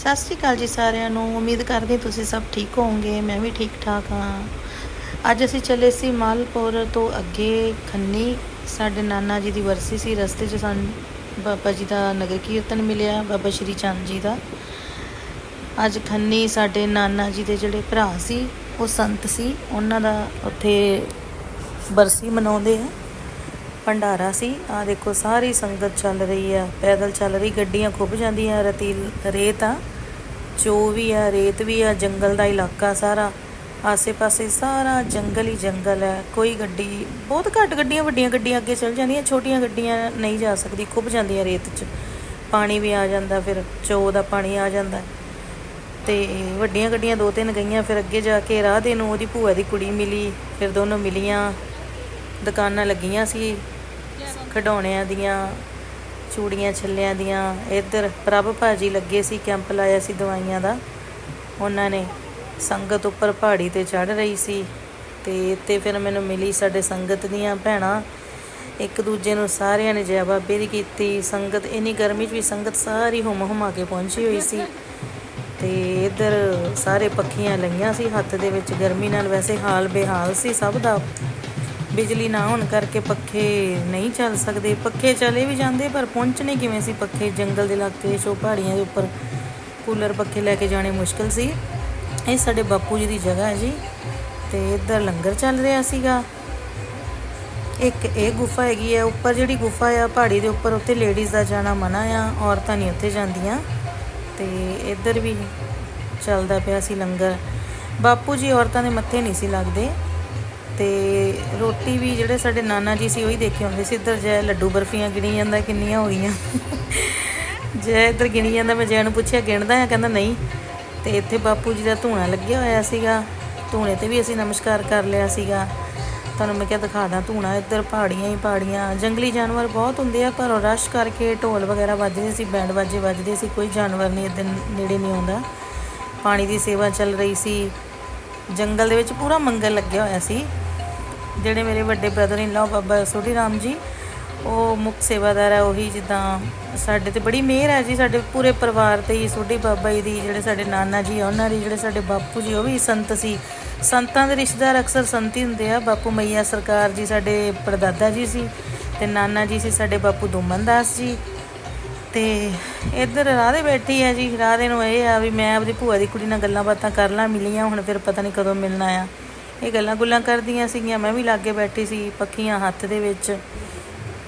ਸਤਿ ਸ਼੍ਰੀ ਅਕਾਲ ਜੀ ਸਾਰਿਆਂ ਨੂੰ। ਉਮੀਦ ਕਰਦੇ ਤੁਸੀਂ ਸਭ ਠੀਕ ਹੋਵੋਗੇ, ਮੈਂ ਵੀ ਠੀਕ ਠਾਕ ਹਾਂ। ਅੱਜ ਅਸੀਂ ਚੱਲੇ ਸੀ ਮਾਲਪੁਰ ਤੋਂ ਅੱਗੇ ਖੰਨੀ। ਸਾਡੇ ਨਾਨਾ ਜੀ ਦੀ ਵਰਸੀ ਸੀ, ਰਸਤੇ 'ਚ ਸਾਨੂੰ ਬਾਬਾ ਜੀ ਦਾ ਨਗਰ ਕੀਰਤਨ ਮਿਲਿਆ, ਬਾਬਾ ਸ਼੍ਰੀ ਚੰਦ ਜੀ ਦਾ। ਅੱਜ ਖੰਨੀ ਸਾਡੇ ਨਾਨਾ ਜੀ ਦੇ ਜਿਹੜੇ ਭਰਾ ਸੀ, ਉਹ ਸੰਤ ਸੀ। ਉਹਨਾਂ ਦਾ ਉੱਥੇ ਬਰਸੀ ਮਨਾਉਂਦੇ ਆ। ਭੰਡਾਰਾ ਸੀ। ਆ ਦੇਖੋ, ਸਾਰੀ ਸੰਗਤ ਚੱਲ ਰਹੀ ਆ ਪੈਦਲ ਚੱਲ ਰਹੀ, ਗੱਡੀਆਂ ਖੁੱਭ ਜਾਂਦੀਆਂ ਰਤੀਲ ਰੇਤ ਆ। ਚੋ ਵੀ ਆ, ਰੇਤ ਵੀ ਆ, ਜੰਗਲ ਦਾ ਇਲਾਕਾ ਸਾਰਾ। ਆਸੇ-ਪਾਸੇ ਸਾਰਾ ਜੰਗਲ ਹੀ ਜੰਗਲ ਹੈ। ਕੋਈ ਗੱਡੀ, ਬਹੁਤ ਘੱਟ ਗੱਡੀਆਂ, ਵੱਡੀਆਂ ਗੱਡੀਆਂ ਅੱਗੇ ਚੱਲ ਜਾਂਦੀਆਂ, ਛੋਟੀਆਂ ਗੱਡੀਆਂ ਨਹੀਂ ਜਾ ਸਕਦੀ, ਖੁੱਭ ਜਾਂਦੀਆਂ ਰੇਤ 'ਚ। ਪਾਣੀ ਵੀ ਆ ਜਾਂਦਾ, ਫਿਰ ਚੋ ਦਾ ਪਾਣੀ ਆ ਜਾਂਦਾ। ਤੇ ਵੱਡੀਆਂ ਗੱਡੀਆਂ ਦੋ ਤਿੰਨ ਗਈਆਂ, ਫਿਰ ਅੱਗੇ ਜਾ ਕੇ ਰਾਹ ਦੇ ਨੂੰ ਉਹਦੀ ਭੂਆ ਦੀ ਕੁੜੀ ਮਿਲੀ, ਫਿਰ ਦੋਨੋਂ ਮਿਲੀਆਂ। ਦੁਕਾਨਾਂ ਲੱਗੀਆਂ ਸੀ। ਖਿਡੌਣਿਆਂ ਦੀਆਂ, ਚੂੜੀਆਂ ਛੱਲਿਆਂ ਦੀਆਂ, ਇੱਧਰ ਪ੍ਰਭ ਭਾਜੀ ਲੱਗੇ ਸੀ ਕੈਂਪ ਲਾਇਆ ਸੀ ਦਵਾਈਆਂ ਦਾ। ਉਹਨਾਂ ਨੇ ਸੰਗਤ ਉੱਪਰ ਪਹਾੜੀ ਤੇ ਚੜ ਰਹੀ ਸੀ ਤੇ ਇੱਥੇ ਫਿਰ ਮੈਨੂੰ ਮਿਲੀ ਸਾਡੇ ਸੰਗਤ ਦੀਆਂ ਭੈਣਾਂ। ਇੱਕ ਦੂਜੇ ਨੂੰ ਸਾਰਿਆਂ ਨੇ ਜੈ ਬਾਬੇ ਦੀ ਕੀਤੀ। ਸੰਗਤ ਇੰਨੀ ਗਰਮੀ 'ਚ ਵੀ ਸੰਗਤ ਸਾਰੀ ਹੁਮ ਹੁਮਾ ਕੇ ਪਹੁੰਚੀ ਹੋਈ ਸੀ। ਤੇ ਇੱਧਰ ਸਾਰੇ ਪੱਖੀਆਂ ਲਈਆਂ ਸੀ ਹੱਥ ਦੇ ਵਿੱਚ। ਗਰਮੀ ਨਾਲ ਵੈਸੇ ਹਾਲ ਬੇਹਾਲ ਸੀ ਸਭ ਦਾ। ਬਿਜਲੀ ਨਾ ਹੋਣ ਕਰਕੇ ਪੱਖੇ ਨਹੀਂ ਚੱਲ ਸਕਦੇ। ਪੱਖੇ ਚਲੇ ਵੀ ਜਾਂਦੇ, ਪਰ ਪਹੁੰਚਣੇ ਕਿਵੇਂ ਸੀ ਪੱਖੇ? ਜੰਗਲ ਦੇ ਇਲਾਕੇ ਚੋਂ ਪਹਾੜੀਆਂ ਦੇ ਉੱਪਰ ਕੂਲਰ ਪੱਖੇ ਲੈ ਕੇ ਜਾਣੇ ਮੁਸ਼ਕਲ ਸੀ। ਇਹ ਸਾਡੇ ਬਾਪੂ ਜੀ ਦੀ ਜਗ੍ਹਾ ਹੈ ਜੀ, ਤੇ ਇੱਧਰ ਲੰਗਰ ਚੱਲ ਰਿਹਾ ਸੀਗਾ। ਇੱਕ ਇਹ ਗੁਫਾ ਹੈਗੀ ਹੈ, ਉੱਪਰ ਜਿਹੜੀ ਗੁਫਾ ਆ, ਪਹਾੜੀ ਦੇ ਉੱਪਰ, ਉੱਥੇ ਲੇਡੀਜ਼ ਦਾ ਜਾਣਾ ਮਨਾ ਆ, ਔਰਤਾਂ ਨਹੀਂ ਉੱਥੇ ਜਾਂਦੀਆਂ। ਤੇ ਇੱਧਰ ਵੀ ਚੱਲਦਾ ਪਿਆ ਸੀ ਲੰਗਰ। ਬਾਪੂ ਜੀ ਔਰਤਾਂ ਦੇ ਮੱਥੇ ਨਹੀਂ ਸੀ ਲੱਗਦੇ। ਤੇ ਰੋਟੀ ਵੀ ਜਿਹੜੇ ਸਾਡੇ ਨਾਨਾ ਜੀ ਸੀ ਉਹੀ ਦੇਖੇ ਹੁੰਦੇ ਸੀ। ਇੱਧਰ ਜੈ ਲੱਡੂ ਬਰਫੀਆਂ ਗਿਣੀ ਜਾਂਦਾ, ਕਿੰਨੀਆਂ ਹੋਈਆਂ ਜੈ ਇੱਧਰ ਗਿਣੀ ਜਾਂਦਾ, ਮੈਂ ਜੈ ਨੂੰ ਪੁੱਛਿਆ, ਗਿਣਦਾ ਆ ਕਹਿੰਦਾ ਨਹੀਂ। ਤੇ ਇੱਥੇ ਬਾਪੂ ਜੀ ਦਾ ਧੂਣਾ ਲੱਗਿਆ ਹੋਇਆ ਸੀਗਾ। ਧੂਣੇ ਤੇ ਵੀ ਅਸੀਂ ਨਮਸਕਾਰ ਕਰ ਲਿਆ ਸੀਗਾ। ਤੁਹਾਨੂੰ ਮੈਂ ਕਿਹਾ ਦਿਖਾ ਦਾਂ ਧੂਣਾ। ਇੱਧਰ ਪਹਾੜੀਆਂ ਹੀ ਪਹਾੜੀਆਂ। ਜੰਗਲੀ ਜਾਨਵਰ ਬਹੁਤ ਹੁੰਦੇ ਆ ਪਰ ਰਸ਼ ਕਰਕੇ ਢੋਲ ਵਗੈਰਾ ਵੱਜਦੇ ਸੀ, ਬੈਂਡ ਬਾਜੇ ਵੱਜਦੇ ਸੀ। ਕੋਈ ਜਾਨਵਰ ਨਹੀਂ ਇੱਧਰ ਨੇੜੇ ਨਹੀਂ ਆਉਂਦਾ। ਪਾਣੀ ਦੀ ਸੇਵਾ ਚੱਲ ਰਹੀ ਸੀ। ਜੰਗਲ ਦੇ ਵਿੱਚ ਪੂਰਾ ਮੰਗਲ ਲੱਗਿਆ ਹੋਇਆ ਸੀ। ਜਿਹੜੇ ਮੇਰੇ ਵੱਡੇ ਬ੍ਰਦਰ ਇਨ ਲਾ ਬਾਬਾ ਸੋਢੀ ਰਾਮ ਜੀ, ਉਹ ਮੁੱਖ ਸੇਵਾਦਾਰ ਹੈ ਉਹੀ ਜਿੱਦਾਂ ਸਾਡੇ ਤੇ ਬੜੀ ਮਿਹਰ ਹੈ ਜੀ, ਸਾਡੇ ਪੂਰੇ ਪਰਿਵਾਰ ਤੇ ਹੀ ਸੋਢੀ ਬਾਬਾ ਜੀ ਦੀ, ਜਿਹੜੇ ਸਾਡੇ ਨਾਨਾ ਜੀ ਆ, ਉਹਨਾਂ ਦੀ, ਜਿਹੜੇ ਸਾਡੇ ਬਾਪੂ ਜੀ, ਉਹ ਵੀ ਸੰਤ ਸੀ। ਸੰਤਾਂ ਦੇ ਰਿਸ਼ਤੇਦਾਰ ਅਕਸਰ ਸੰਤ ਹੀ ਹੁੰਦੇ ਆ, ਬਾਪੂ ਮਈਆ ਸਰਕਾਰ ਜੀ ਸਾਡੇ ਪਰਦਾਦਾ ਜੀ ਸੀ ਤੇ ਨਾਨਾ ਜੀ ਸੀ ਸਾਡੇ ਬਾਪੂ ਦੁਮਨ ਦਾਸ ਜੀ। ਤੇ ਇੱਧਰ ਰਾਧੇ ਬੈਠੀ ਆ ਜੀ ਰਾਧੇ ਨੂੰ ਇਹ ਆ ਵੀ ਮੈਂ ਆਪਦੀ ਭੂਆ ਦੀ ਕੁੜੀ ਨਾਲ ਗੱਲਾਂ ਬਾਤਾਂ ਕਰ ਲਾਂ, ਮਿਲੀਆਂ, ਹੁਣ ਫਿਰ ਪਤਾ ਨਹੀਂ ਕਦੋਂ ਮਿਲਣਾ ਆ ਇਹ ਗੱਲਾਂ ਗੁੱਲਾਂ ਕਰਦੀਆਂ ਸੀਗੀਆਂ, ਮੈਂ ਵੀ ਲਾਗੇ ਬੈਠੀ ਸੀ ਪੱਖੀਆਂ ਹੱਥ ਦੇ ਵਿੱਚ।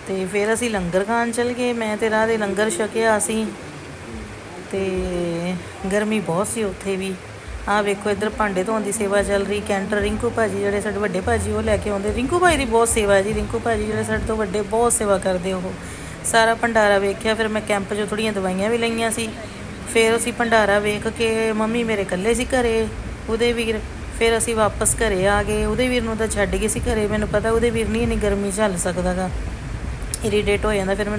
ਤੇ ਫਿਰ ਅਸੀਂ ਲੰਗਰ ਖਾਣ ਚੱਲ ਗਏ, ਮੈਂ ਤੇ ਰਾਹ ਦੇ ਲੰਗਰ ਛਕਿਆ ਅਸੀਂ ਤੇ ਗਰਮੀ ਬਹੁਤ ਸੀ ਉੱਥੇ ਵੀ। ਆਹ ਵੇਖੋ, ਇੱਧਰ ਭਾਂਡੇ ਧੋਣ ਦੀ ਸੇਵਾ ਚੱਲ ਰਹੀ, ਕੈਂਟਰ ਰਿੰਕੂ ਭਾਜੀ ਜਿਹੜੇ ਸਾਡੇ ਵੱਡੇ ਭਾਜੀ, ਉਹ ਲੈ ਕੇ ਆਉਂਦੇ। ਰਿੰਕੂ ਭਾਈ ਦੀ ਬਹੁਤ ਸੇਵਾ ਹੈ ਜੀ, ਰਿੰਕੂ ਭਾਜੀ ਜਿਹੜੇ ਸਾਡੇ ਤੋਂ ਵੱਡੇ ਬਹੁਤ ਸੇਵਾ ਕਰਦੇ ਉਹ। ਸਾਰਾ ਭੰਡਾਰਾ ਵੇਖਿਆ, ਫਿਰ ਮੈਂ ਕੈਂਪ 'ਚੋਂ ਥੋੜੀਆਂ ਦਵਾਈਆਂ ਵੀ ਲਈਆਂ ਸੀ। ਫਿਰ ਅਸੀਂ ਭੰਡਾਰਾ ਵੇਖ ਕੇ ਮੰਮੀ ਮੇਰੇ ਇਕੱਲੇ ਸੀ ਘਰੇ, ਉਹਦੇ ਵੀਰ। ਫਿਰ ਅਸੀਂ ਵਾਪਸ ਘਰੇ ਆ ਗਏ। ਉਹਦੇ ਵੀਰ ਨੂੰ ਤਾਂ ਛੱਡ ਗਏ ਸੀ ਘਰੇ। ਮੈਨੂੰ ਪਤਾ ਉਹਦੇ ਵੀਰ ਨਹੀਂ ਇੰਨੀ ਗਰਮੀ ਝੱਲ ਸਕਦਾਗਾ। ਇਰੀਟੇਟ ਹੋ ਜਾਂਦਾ। ਫਿਰ ਮੈਨੂੰ